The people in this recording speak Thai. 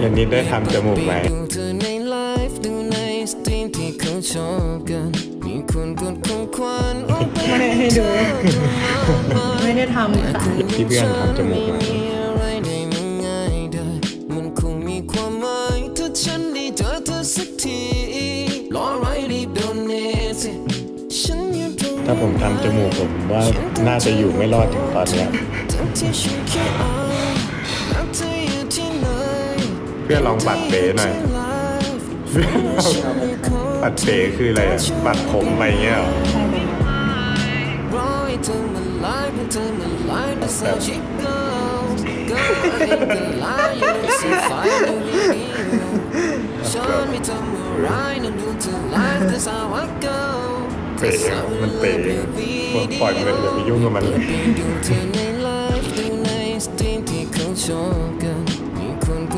อย่างนี้ได้ทำจมูกไหมดูเธอในไลฟ์ดูในสตรีมที่เขาชอบกันมีคนกดของขวัญโอ้ไม่ได้ให้ดู ไม่ได้ทำค่ะที่เพื่อนทำจมูกมามีอะไรได้มาง่ายได้มันคงมีความหมายถ้าฉันได้เจอเธอสักทีรอไรรีบโดนเนสิฉันอยู่ตรงนี้ถ้าผมทำจมูกผมว่าน่าจะอยู่ไม่รอดถึงตอนเนี้ พื่อนลองปัดเป๋หน่อยปัดเป๋คืออะไรอะปัดผมอะไรเงี้ยเหรอรอให้เธอมาไลฟ์ให้เธอมาไลฟ์ That's how she goes Girl I ain't gonna lie you look so fine you really do ฉันไม่ทำอะเธอไลฟ์ That's how I go เป๋อะมันเป๋ปล่อยมันเลยอย่าไปยุ่งกับมันเลย